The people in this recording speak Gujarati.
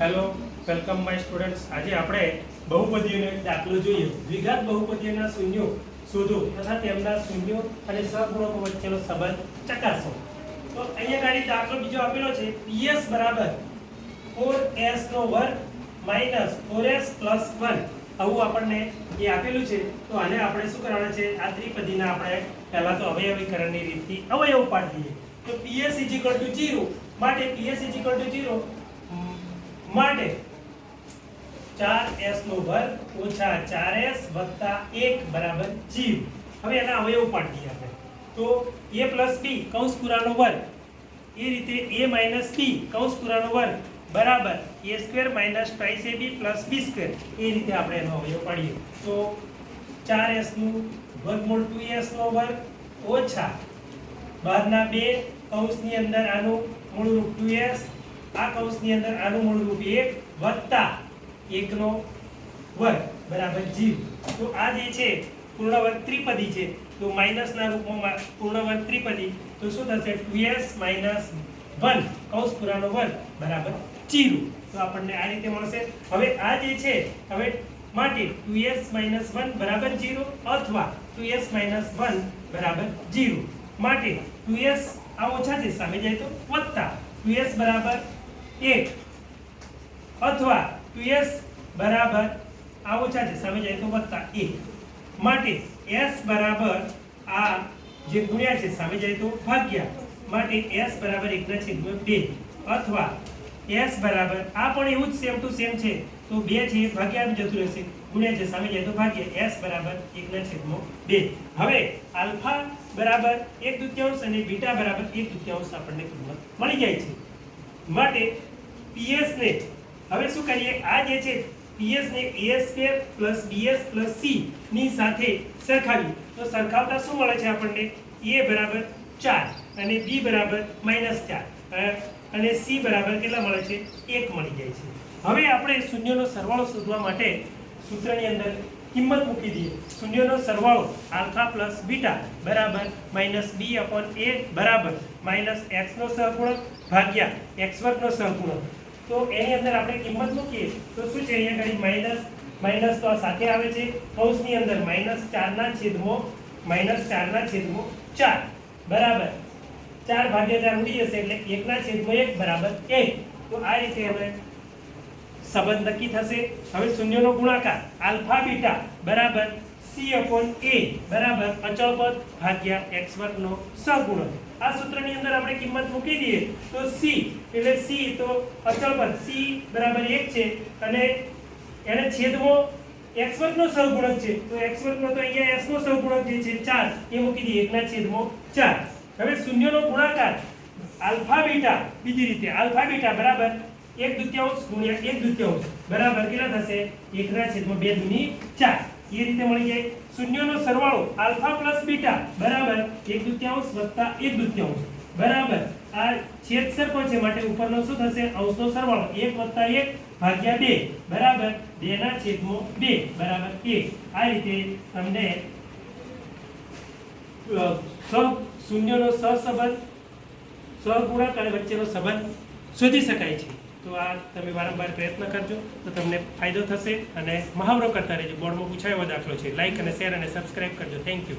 હેલો વેલકમ માય સ્ટુડન્ટ્સ આજે આપણે બહુપદીઓનો એક દાખલો જોઈએ. દ્વિઘાત બહુપદીઓના શૂન્યો શોધો તથા તેમના શૂન્યો અને સહગુણકો વચ્ચેનો સંબંધ ચકાસો. તો અહીંયા ગાડી દાખલો બીજો આપેલો છે. Ps બરાબર 4s નો વર્ગ માઇનસ 4s પ્લસ 1 આવું આપણને એ આપેલું છે. તો આને આપણે શું કરવાના છે? આ ત્રિપદીના આપણે પહેલા તો અવયવીકરણની રીતથી અવયવ પાડી દઈએ તો ps 0 માટે ps 0 માટે 4s નો વર્ગ ઓછા 4s વત્તા 1 બરાબર 0 હવે એના અવયવ પાડી દઈએ આપણે. તો a પ્લસ b કૌંસ પૂરાનો વર્ગ. એ રીતે a માઇનસ b કૌંસ પૂરાનો વર્ગ. બરાબર. A square minus twice ab plus b square એ રીતે આપણે એનો અવયવ પાડીએ. તો 4s નું વર્ગમૂળ 2s નો વર્ગ ઓછા બહારના બે કૌંસની અંદર આનું મૂળરૂપ 2s આ કૌંસની અંદર આનું મૂળરૂપ 1 વત્તા 1 નો વર્ગ, બરાબર 0 તો આ જે છે, પૂર્ણવર્ગ ત્રિપદી છે. તો માઇનસના રૂપમાં પૂર્ણવર્ગ ત્રિપદી, તો શું થશે? 2s 1 કૌંસ પૂરાનો વર્ગ, બરાબર 0 તો આપણને આ રીતે મળશે. હવે આ જે છે, હવે માટે 2s 1 બરાબર 0 અથવા 2s 1 બરાબર 0 માટે 2s આ ઓછા છે, સામે જાય તો વત્તા. 2s બરાબર 1 અથવા 2s બરાબર આ ઓછા છે, સામે જાય તો વત્તા એક. માટે s બરાબર આ જે ગુણ્યા છે, સામે જાય તો ભાગ્યા. માટે s બરાબર 1 ના છેદમાં 2 અથવા s બરાબર આ પણ એવું જ સેમ ટુ સેમ છે, તો બે છે, ભાગ્યા જતું રહેશે? ગુણ્યા છે, સામે જાય તો ભાગ્યા. s બરાબર એકના છેદમાં બે. હવે આલ્ફા બરાબર એક દુત્યાંશ અને બીટા બરાબર એક દુત્યાંશ આપણને કિંમત મળી જાય છે. માટે પીએસને હવે શું કરીએ? આ જે છે ps ને as2 bs c ની સાથે સરખાવી તો સરખાવતા શું મળે છે આપણને? એ બરાબર ચાર અને બી બરાબર માઇનસ ચાર. અને સી બરાબર કેટલા મળે છે? એક મળી જાય છે. હવે આપણે શૂન્યનો સરવાળો શોધવા માટે સૂત્રની અંદર કિંમત મૂકી દઈએ. શૂન્યનો સરવાળો આલ્ફા પ્લસ બીટા બરાબર માઇનસ બી અપોન એ બરાબર માઇનસ એક્સનો સહગુણક ભાગ્યા એક્સ વર્ગનો સહગુણક. તો એની અંદર આપણે કિંમત મૂકીએ તો શું છે અહીંયા ઘડી માઇનસ માઇનસ તો આ સાથે આવે છે. કૌંસની અંદર માઇનસ ચારના છેદમાં, માઇનસ ચારના છેદમાં ચાર. બરાબર. ચાર ભાગ્યા ચાર ઉડી જશે એટલે એકના છેદમાં એક બરાબર એક. તો આ રીતે આપણે સંબંધ નક્કી થશે? હવે શૂન્યનો ગુણાકાર, આલ્ફા બીટા બરાબર સી અપોન એ બરાબર અચળ પદ ભાગ્યા એક્સ વર્ગનો સહગુણક આ સૂત્રની અંદર આપણે કિંમત મૂકી દઈએ તો સી, એટલે સી તો અચળ પદ સી બરાબર એક છે અને એને છેદમાં એક્સ વર્ગનો સહગુણક છે. તો એક્સ વર્ગનો તો અહીંયા એસ નો સહગુણક જે છે ચાર, એ મૂકી દઈએ, એકના છેદમાં ચાર. હવે શૂન્યનો ગુણાકાર, આલ્ફા બીટા, બીજી રીતે આલ્ફા બીટા બરાબર એક દૂતીયાંશ ગુણ્યા એક દૂતીયાંશ બરાબર કેટલા થશે? એકના છેદમાં બે દૂની ચાર. એ રીતે મળી જાય. શૂન્યનો સરવાળો આલ્ફા પ્લસ બીટા બરાબર એક દૂતીયાંશ વત્તા એક દૂતીયાંશ. બરાબર. આ છેદ સરખો છે. માટે ઉપરનો શું થશે? અંશનો સરવાળો એક વત્તા એક ભાગ્યા બે. બરાબર. બે ના છેદમાં બે. બરાબર એક. આ રીતે તમને શૂન્યનો સહસંબંધ સહગુણક અને વચ્ચેનો સંબંધ શોધી શકાય છે. તો આ તમે વારંવાર પ્રયત્ન કરજો, તો તમને ફાયદો થશે અને મહાવરો કરતા રહેજો. બોર્ડમાં પૂછાયો દાખલો છે. લાઇક અને શેર અને સબસ્ક્રાઇબ કરજો. Thank you